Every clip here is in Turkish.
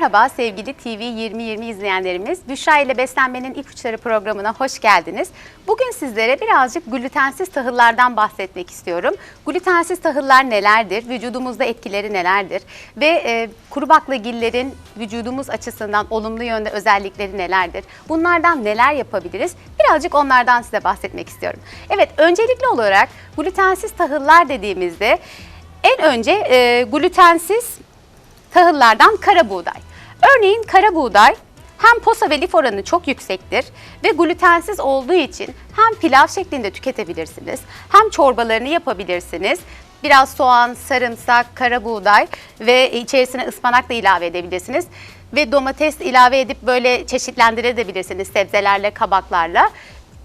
Merhaba sevgili TV 2020 izleyenlerimiz. Büşra ile Beslenmenin İpuçları programına hoş geldiniz. Bugün sizlere birazcık glutensiz tahıllardan bahsetmek istiyorum. Glutensiz tahıllar nelerdir? Vücudumuzda etkileri nelerdir? Ve e, kuru baklagillerin vücudumuz açısından olumlu yönde özellikleri nelerdir? Bunlardan neler yapabiliriz? Birazcık onlardan size bahsetmek istiyorum. Evet, öncelikli olarak glutensiz tahıllar dediğimizde en önce e, glutensiz tahıllardan kara buğday. Örneğin kara buğday hem posa ve lif oranı çok yüksektir ve glutensiz olduğu için hem pilav şeklinde tüketebilirsiniz hem çorbalarını yapabilirsiniz. Biraz soğan, sarımsak, kara buğday ve içerisine ıspanak da ilave edebilirsiniz. Ve domates ilave edip böyle çeşitlendirebilirsiniz sebzelerle, kabaklarla.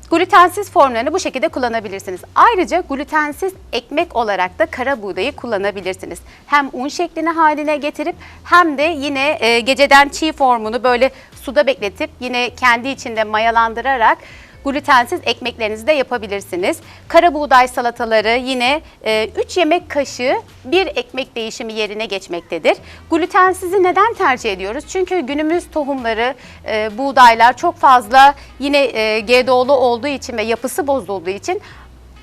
Glutensiz formlarını bu şekilde kullanabilirsiniz. Ayrıca glutensiz ekmek olarak da kara buğdayı kullanabilirsiniz. Hem un şeklini haline getirip hem de yine e, geceden çiğ formunu böyle suda bekletip yine kendi içinde mayalandırarak glutensiz ekmeklerinizi de yapabilirsiniz. Kara buğday salataları yine 3 yemek kaşığı bir ekmek değişimi yerine geçmektedir. Glutensizi neden tercih ediyoruz? Çünkü günümüz tohumları, e, buğdaylar çok fazla yine e, GDO'lu olduğu için ve yapısı bozulduğu için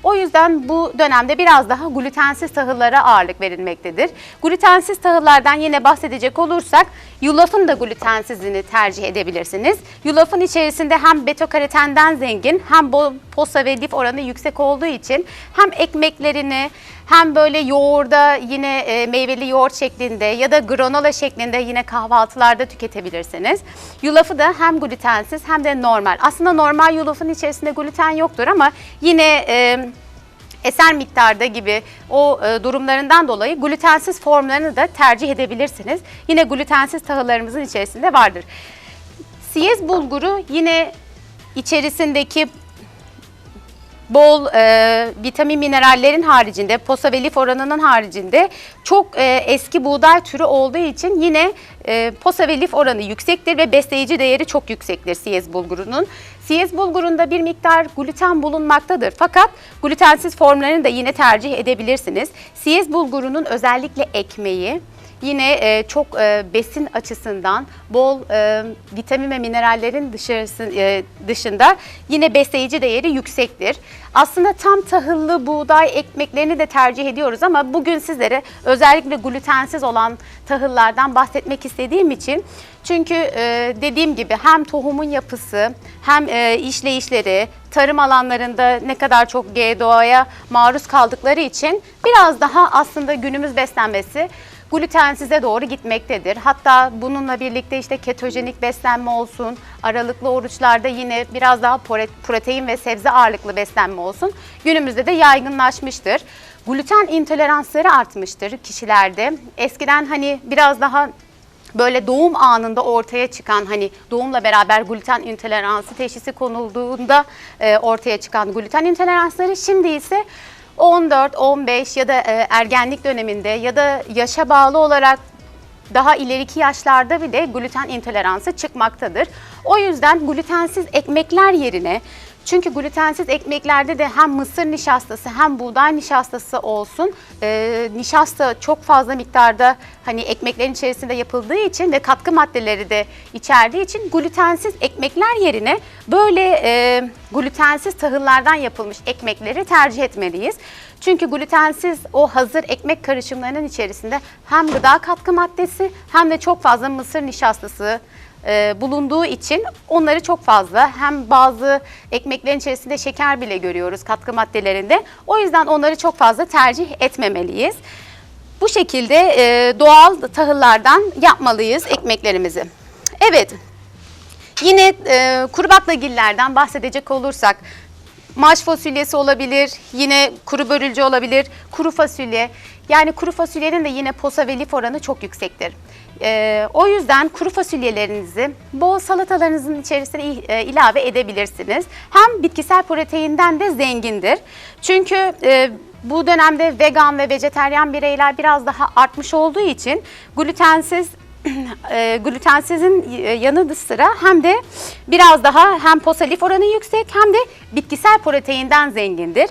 o yüzden bu dönemde biraz daha glutensiz tahıllara ağırlık verilmektedir. Glutensiz tahıllardan yine bahsedecek olursak yulafın da glutensizini tercih edebilirsiniz. Yulafın içerisinde hem beta-karotenden zengin hem posa ve lif oranı yüksek olduğu için hem ekmeklerini hem böyle yoğurda yine e, meyveli yoğurt şeklinde ya da granola şeklinde yine kahvaltılarda tüketebilirsiniz. Yulafı da hem glutensiz hem de normal. Aslında normal yulafın içerisinde gluten yoktur ama yine e, eser miktarda gibi o e, durumlarından dolayı glutensiz formlarını da tercih edebilirsiniz. Yine glutensiz tahıllarımızın içerisinde vardır. Siyez bulguru yine içerisindeki bol e, vitamin minerallerin haricinde, posa ve lif oranının haricinde çok e, eski buğday türü olduğu için yine e, posa ve lif oranı yüksektir ve besleyici değeri çok yüksektir siyez bulgurunun. Siyez bulgurunda bir miktar gluten bulunmaktadır fakat glutensiz formlarını da yine tercih edebilirsiniz. Siyez bulgurunun özellikle ekmeği, Yine e, çok e, besin açısından bol e, vitamin ve minerallerin dışarısı, e, dışında yine besleyici değeri yüksektir. Aslında tam tahıllı buğday ekmeklerini de tercih ediyoruz ama bugün sizlere özellikle glutensiz olan tahıllardan bahsetmek istediğim için çünkü e, dediğim gibi hem tohumun yapısı hem e, işleyişleri, tarım alanlarında ne kadar çok GDO'ya maruz kaldıkları için biraz daha aslında günümüz beslenmesi glutensize doğru gitmektedir. Hatta bununla birlikte işte ketojenik beslenme olsun, aralıklı oruçlarda yine biraz daha protein ve sebze ağırlıklı beslenme olsun. Günümüzde de yaygınlaşmıştır. Gluten intoleransları artmıştır kişilerde. Eskiden hani biraz daha böyle doğum anında ortaya çıkan hani doğumla beraber gluten intoleransı teşhisi konulduğunda e, ortaya çıkan gluten intoleransları şimdi ise 14, 15 ya da e, ergenlik döneminde ya da yaşa bağlı olarak daha ileriki yaşlarda bile gluten intoleransı çıkmaktadır. O yüzden glutensiz ekmekler yerine çünkü glutensiz ekmeklerde de hem mısır nişastası hem buğday nişastası olsun e, nişasta çok fazla miktarda hani ekmeklerin içerisinde yapıldığı için ve katkı maddeleri de içerdiği için glutensiz ekmekler yerine böyle e, glutensiz tahıllardan yapılmış ekmekleri tercih etmeliyiz. Çünkü glutensiz o hazır ekmek karışımlarının içerisinde hem gıda katkı maddesi hem de çok fazla mısır nişastası e, bulunduğu için onları çok fazla hem bazı ekmeklerin içerisinde şeker bile görüyoruz katkı maddelerinde. O yüzden onları çok fazla tercih etmemeliyiz. Bu şekilde e, doğal tahıllardan yapmalıyız ekmeklerimizi. Evet, yine e, kuru baklagillerden bahsedecek olursak maş fasulyesi olabilir, yine kuru börülce olabilir, kuru fasulye. Yani kuru fasulyenin de yine posa ve lif oranı çok yüksektir. Ee, o yüzden kuru fasulyelerinizi bol salatalarınızın içerisine e, ilave edebilirsiniz. Hem bitkisel proteinden de zengindir. Çünkü e, bu dönemde vegan ve vejeteryan bireyler biraz daha artmış olduğu için glutensiz e, glutensizin yanı sıra hem de biraz daha hem posalif oranı yüksek hem de bitkisel proteinden zengindir.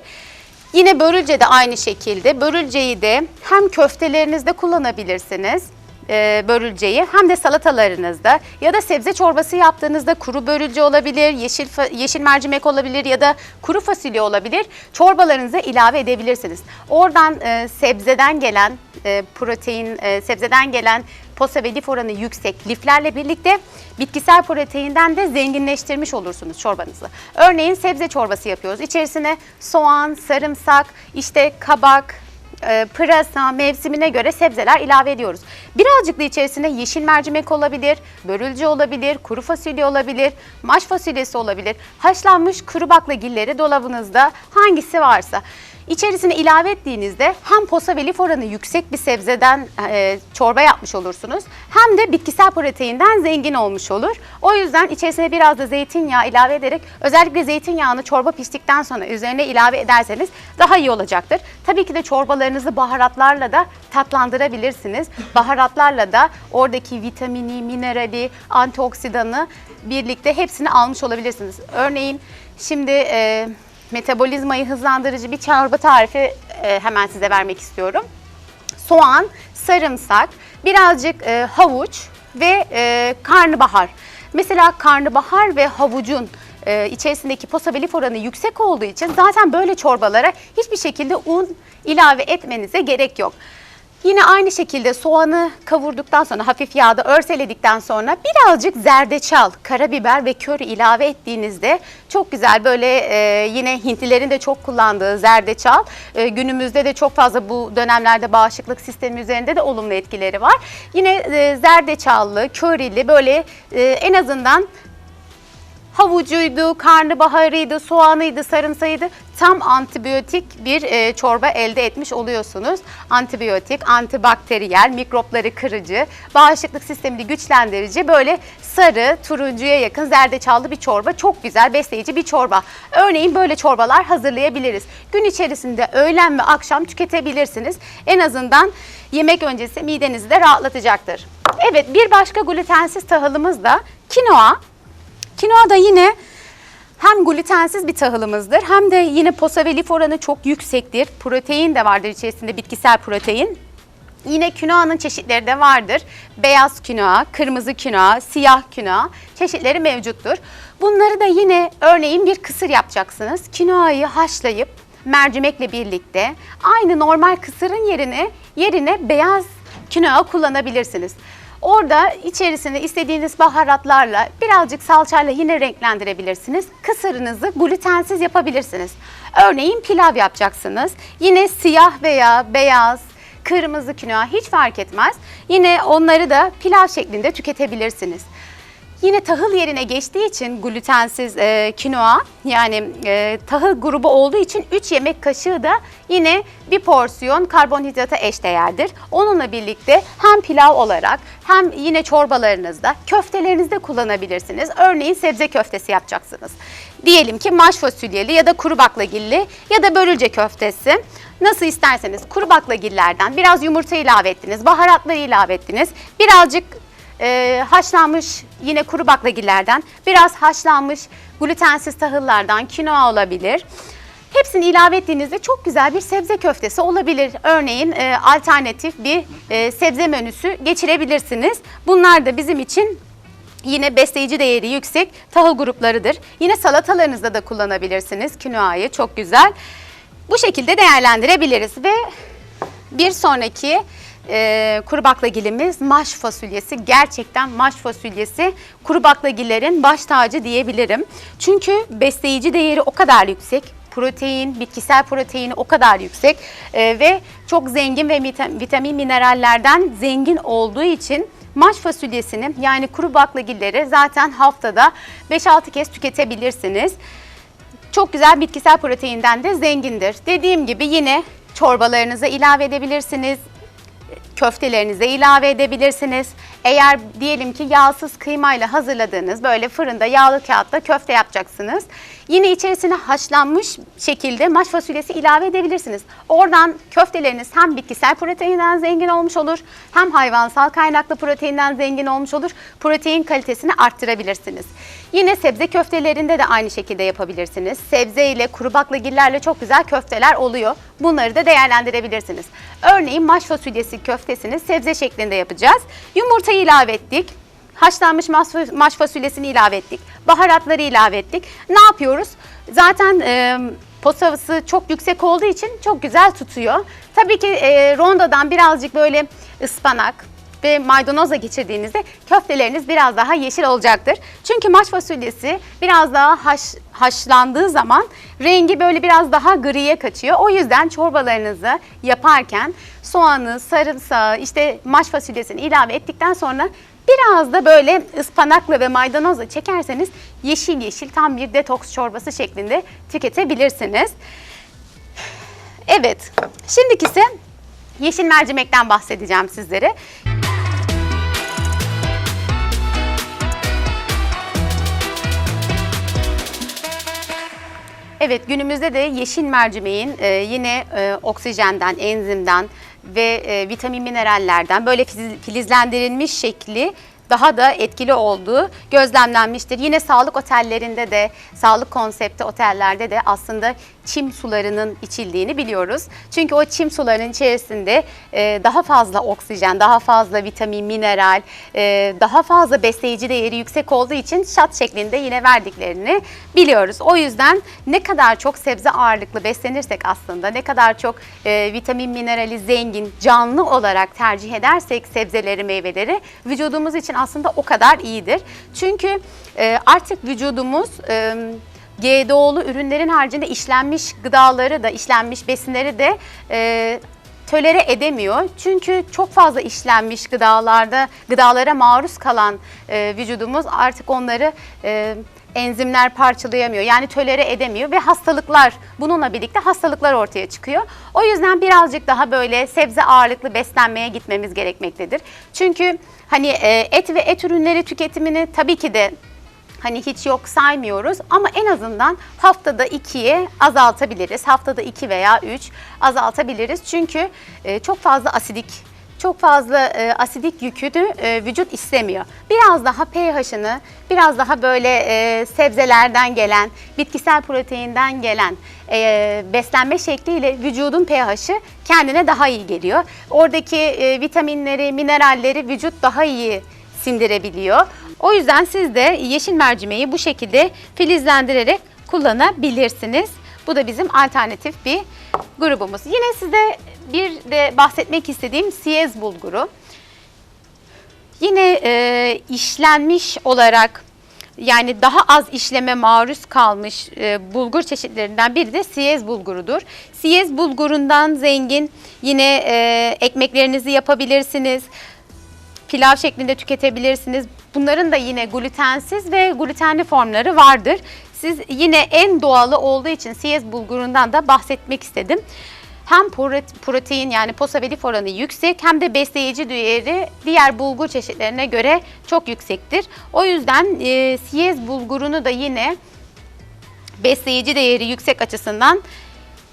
Yine börülce de aynı şekilde. Börülceyi de hem köftelerinizde kullanabilirsiniz e, börülceyi hem de salatalarınızda ya da sebze çorbası yaptığınızda kuru börülce olabilir, yeşil yeşil mercimek olabilir ya da kuru fasulye olabilir. Çorbalarınıza ilave edebilirsiniz. Oradan e, sebzeden gelen e, protein, e, sebzeden gelen posa ve lif oranı yüksek liflerle birlikte bitkisel proteinden de zenginleştirmiş olursunuz çorbanızı. Örneğin sebze çorbası yapıyoruz. İçerisine soğan, sarımsak, işte kabak, e, pırasa, mevsimine göre sebzeler ilave ediyoruz. Birazcık da içerisine yeşil mercimek olabilir, börülce olabilir, kuru fasulye olabilir, maş fasulyesi olabilir. Haşlanmış kuru baklagilleri dolabınızda hangisi varsa. İçerisine ilave ettiğinizde hem posa ve lif oranı yüksek bir sebzeden e, çorba yapmış olursunuz hem de bitkisel proteinden zengin olmuş olur. O yüzden içerisine biraz da zeytinyağı ilave ederek özellikle zeytinyağını çorba piştikten sonra üzerine ilave ederseniz daha iyi olacaktır. Tabii ki de çorbalarınızı baharatlarla da tatlandırabilirsiniz. Baharatlarla da oradaki vitamini, minerali, antioksidanı birlikte hepsini almış olabilirsiniz. Örneğin şimdi e, metabolizmayı hızlandırıcı bir çorba tarifi e, hemen size vermek istiyorum. Soğan, sarımsak, birazcık e, havuç ve e, karnabahar. Mesela karnabahar ve havucun e, içerisindeki posabilif oranı yüksek olduğu için zaten böyle çorbalara hiçbir şekilde un ilave etmenize gerek yok. Yine aynı şekilde soğanı kavurduktan sonra hafif yağda örseledikten sonra birazcık zerdeçal, karabiber ve köri ilave ettiğinizde çok güzel böyle e, yine Hintlilerin de çok kullandığı zerdeçal e, günümüzde de çok fazla bu dönemlerde bağışıklık sistemi üzerinde de olumlu etkileri var. Yine e, zerdeçallı, körili böyle e, en azından havucuydu, karnabaharıydı, soğanıydı, sarımsağıydı. Tam antibiyotik bir e, çorba elde etmiş oluyorsunuz. Antibiyotik, antibakteriyel, mikropları kırıcı, bağışıklık sistemini güçlendirici böyle sarı, turuncuya yakın zerdeçallı bir çorba. Çok güzel, besleyici bir çorba. Örneğin böyle çorbalar hazırlayabiliriz. Gün içerisinde öğlen ve akşam tüketebilirsiniz. En azından yemek öncesi midenizi de rahatlatacaktır. Evet, bir başka glutensiz tahılımız da kinoa. Kinoa da yine hem glutensiz bir tahılımızdır hem de yine posa ve lif oranı çok yüksektir. Protein de vardır içerisinde bitkisel protein. Yine kinoanın çeşitleri de vardır. Beyaz kinoa, kırmızı kinoa, siyah kinoa çeşitleri mevcuttur. Bunları da yine örneğin bir kısır yapacaksınız. Kinoayı haşlayıp mercimekle birlikte aynı normal kısırın yerine yerine beyaz kinoa kullanabilirsiniz. Orada içerisine istediğiniz baharatlarla birazcık salçayla yine renklendirebilirsiniz. Kısırınızı glutensiz yapabilirsiniz. Örneğin pilav yapacaksınız. Yine siyah veya beyaz, kırmızı kinoa hiç fark etmez. Yine onları da pilav şeklinde tüketebilirsiniz. Yine tahıl yerine geçtiği için glutensiz e, kinoa yani e, tahıl grubu olduğu için 3 yemek kaşığı da yine bir porsiyon karbonhidrata eşdeğerdir. Onunla birlikte hem pilav olarak hem yine çorbalarınızda köftelerinizde kullanabilirsiniz. Örneğin sebze köftesi yapacaksınız. Diyelim ki maş fasulyeli ya da kuru baklagilli ya da börülce köftesi. Nasıl isterseniz kuru baklagillerden biraz yumurta ilave ettiniz, baharatları ilave ettiniz. Birazcık e, haşlanmış yine kuru baklagillerden, biraz haşlanmış glutensiz tahıllardan kinoa olabilir. Hepsini ilave ettiğinizde çok güzel bir sebze köftesi olabilir. Örneğin e, alternatif bir e, sebze menüsü geçirebilirsiniz. Bunlar da bizim için Yine besleyici değeri yüksek tahıl gruplarıdır. Yine salatalarınızda da kullanabilirsiniz kinoayı çok güzel. Bu şekilde değerlendirebiliriz ve bir sonraki e, kuru baklagilimiz maş fasulyesi. Gerçekten maş fasulyesi kuru baklagillerin baş tacı diyebilirim. Çünkü besleyici değeri o kadar yüksek. Protein, bitkisel proteini o kadar yüksek e, ve çok zengin ve vita- vitamin minerallerden zengin olduğu için maş fasulyesini yani kuru baklagilleri zaten haftada 5-6 kez tüketebilirsiniz. Çok güzel bitkisel proteinden de zengindir. Dediğim gibi yine çorbalarınıza ilave edebilirsiniz. Köftelerinize ilave edebilirsiniz. Eğer diyelim ki yağsız kıymayla hazırladığınız böyle fırında yağlı kağıtla köfte yapacaksınız. Yine içerisine haşlanmış şekilde maş fasulyesi ilave edebilirsiniz. Oradan köfteleriniz hem bitkisel proteinden zengin olmuş olur hem hayvansal kaynaklı proteinden zengin olmuş olur. Protein kalitesini arttırabilirsiniz. Yine sebze köftelerinde de aynı şekilde yapabilirsiniz. Sebze ile kuru baklagillerle çok güzel köfteler oluyor. Bunları da değerlendirebilirsiniz. Örneğin maş fasulyesi köfte köftesini sebze şeklinde yapacağız. Yumurtayı ilave ettik. Haşlanmış maş fasulyesini ilave ettik. Baharatları ilave ettik. Ne yapıyoruz? Zaten e, posavası çok yüksek olduğu için çok güzel tutuyor. Tabii ki e, rondodan birazcık böyle ıspanak, ve maydanoza geçirdiğinizde köfteleriniz biraz daha yeşil olacaktır. Çünkü maç fasulyesi biraz daha haş, haşlandığı zaman rengi böyle biraz daha griye kaçıyor. O yüzden çorbalarınızı yaparken soğanı, sarımsağı, işte maç fasulyesini ilave ettikten sonra biraz da böyle ıspanakla ve maydanozla çekerseniz yeşil yeşil tam bir detoks çorbası şeklinde tüketebilirsiniz. Evet, şimdikisi yeşil mercimekten bahsedeceğim sizlere. Evet günümüzde de yeşil mercimeğin e, yine e, oksijenden, enzimden ve e, vitamin minerallerden böyle filizlendirilmiş şekli daha da etkili olduğu gözlemlenmiştir. Yine sağlık otellerinde de, sağlık konsepti otellerde de aslında çim sularının içildiğini biliyoruz. Çünkü o çim sularının içerisinde e, daha fazla oksijen, daha fazla vitamin, mineral, e, daha fazla besleyici değeri yüksek olduğu için şat şeklinde yine verdiklerini biliyoruz. O yüzden ne kadar çok sebze ağırlıklı beslenirsek aslında, ne kadar çok e, vitamin, minerali zengin, canlı olarak tercih edersek sebzeleri, meyveleri vücudumuz için aslında o kadar iyidir. Çünkü artık vücudumuz... GDO'lu ürünlerin haricinde işlenmiş gıdaları da, işlenmiş besinleri de e, tölere edemiyor. Çünkü çok fazla işlenmiş gıdalarda, gıdalara maruz kalan e, vücudumuz artık onları e, enzimler parçalayamıyor. Yani tölere edemiyor ve hastalıklar bununla birlikte hastalıklar ortaya çıkıyor. O yüzden birazcık daha böyle sebze ağırlıklı beslenmeye gitmemiz gerekmektedir. Çünkü hani e, et ve et ürünleri tüketimini tabii ki de hani hiç yok saymıyoruz ama en azından haftada ikiye azaltabiliriz. Haftada iki veya üç azaltabiliriz. Çünkü e, çok fazla asidik çok fazla e, asidik yükü de e, vücut istemiyor. Biraz daha pH'ını, biraz daha böyle e, sebzelerden gelen, bitkisel proteinden gelen e, beslenme şekliyle vücudun pH'i kendine daha iyi geliyor. Oradaki e, vitaminleri, mineralleri vücut daha iyi sindirebiliyor. O yüzden siz de yeşil mercimeği bu şekilde filizlendirerek kullanabilirsiniz. Bu da bizim alternatif bir grubumuz. Yine size bir de bahsetmek istediğim siyez bulguru. Yine e, işlenmiş olarak yani daha az işleme maruz kalmış e, bulgur çeşitlerinden biri de siyez bulgurudur. Siyez bulgurundan zengin yine e, ekmeklerinizi yapabilirsiniz pilav şeklinde tüketebilirsiniz. Bunların da yine glutensiz ve glutenli formları vardır. Siz yine en doğalı olduğu için siyez bulgurundan da bahsetmek istedim. Hem prote- protein yani posavelif oranı yüksek hem de besleyici değeri diğer bulgur çeşitlerine göre çok yüksektir. O yüzden e, siyez bulgurunu da yine besleyici değeri yüksek açısından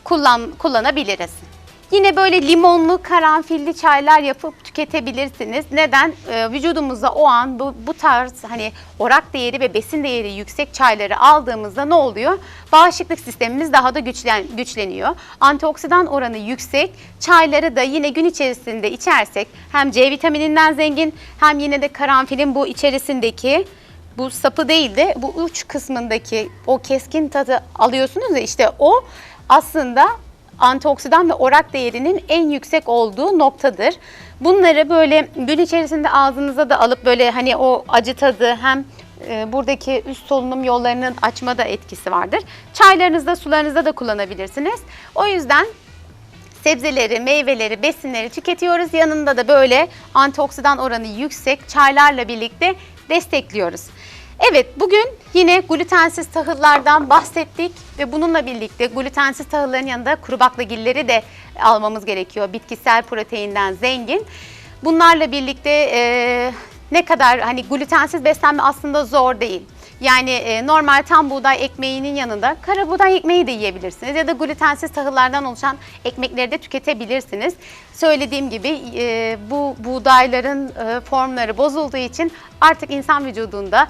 kullan, kullanabiliriz. Yine böyle limonlu, karanfilli çaylar yapıp tüketebilirsiniz. Neden? Ee, vücudumuzda o an bu, bu tarz hani orak değeri ve besin değeri yüksek çayları aldığımızda ne oluyor? Bağışıklık sistemimiz daha da güçlen, güçleniyor. Antioksidan oranı yüksek. Çayları da yine gün içerisinde içersek hem C vitamininden zengin hem yine de karanfilin bu içerisindeki bu sapı değil de bu uç kısmındaki o keskin tadı alıyorsunuz ya işte o aslında antioksidan ve orak değerinin en yüksek olduğu noktadır. Bunları böyle gün içerisinde ağzınıza da alıp böyle hani o acı tadı hem e, buradaki üst solunum yollarının açmada etkisi vardır. Çaylarınızda, sularınızda da kullanabilirsiniz. O yüzden sebzeleri, meyveleri, besinleri tüketiyoruz. Yanında da böyle antioksidan oranı yüksek çaylarla birlikte destekliyoruz. Evet bugün yine glutensiz tahıllardan bahsettik ve bununla birlikte glutensiz tahılların yanında kuru baklagilleri de almamız gerekiyor. Bitkisel proteinden zengin. Bunlarla birlikte e, ne kadar hani glutensiz beslenme aslında zor değil. Yani e, normal tam buğday ekmeğinin yanında kara buğday ekmeği de yiyebilirsiniz ya da glutensiz tahıllardan oluşan ekmekleri de tüketebilirsiniz. Söylediğim gibi e, bu buğdayların e, formları bozulduğu için artık insan vücudunda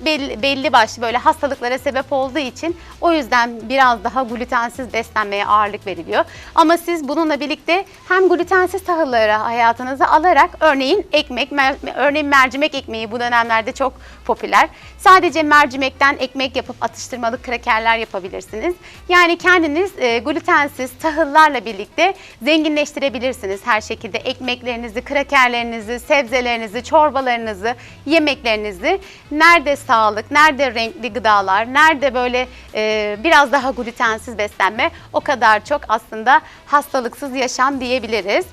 belli, belli başlı böyle hastalıklara sebep olduğu için o yüzden biraz daha glutensiz beslenmeye ağırlık veriliyor. Ama siz bununla birlikte hem glutensiz tahılları hayatınıza alarak örneğin ekmek, mer- örneğin mercimek ekmeği bu dönemlerde çok popüler. Sadece mercimekten ekmek yapıp atıştırmalık krakerler yapabilirsiniz. Yani kendiniz e, glutensiz tahıllarla birlikte zenginleştirebilirsiniz her şekilde. Ekmeklerinizi, krakerlerinizi, sebzelerinizi, çorbalarınızı, yemeklerinizi. Nerede sağlık, nerede renkli gıdalar, nerede böyle e, biraz daha glutensiz beslenme o kadar çok aslında hastalıksız yaşam diyebiliriz.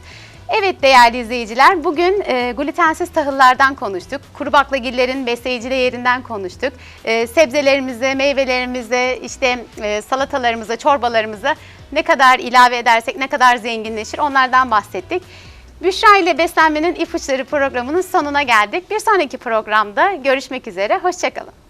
Evet değerli izleyiciler, bugün e, glutensiz tahıllardan konuştuk. Kuru baklagillerin besleyici değerinden konuştuk. E, sebzelerimize, meyvelerimize, işte e, salatalarımıza, çorbalarımıza ne kadar ilave edersek ne kadar zenginleşir onlardan bahsettik. Büşra ile Beslenmenin İpuçları programının sonuna geldik. Bir sonraki programda görüşmek üzere, hoşçakalın.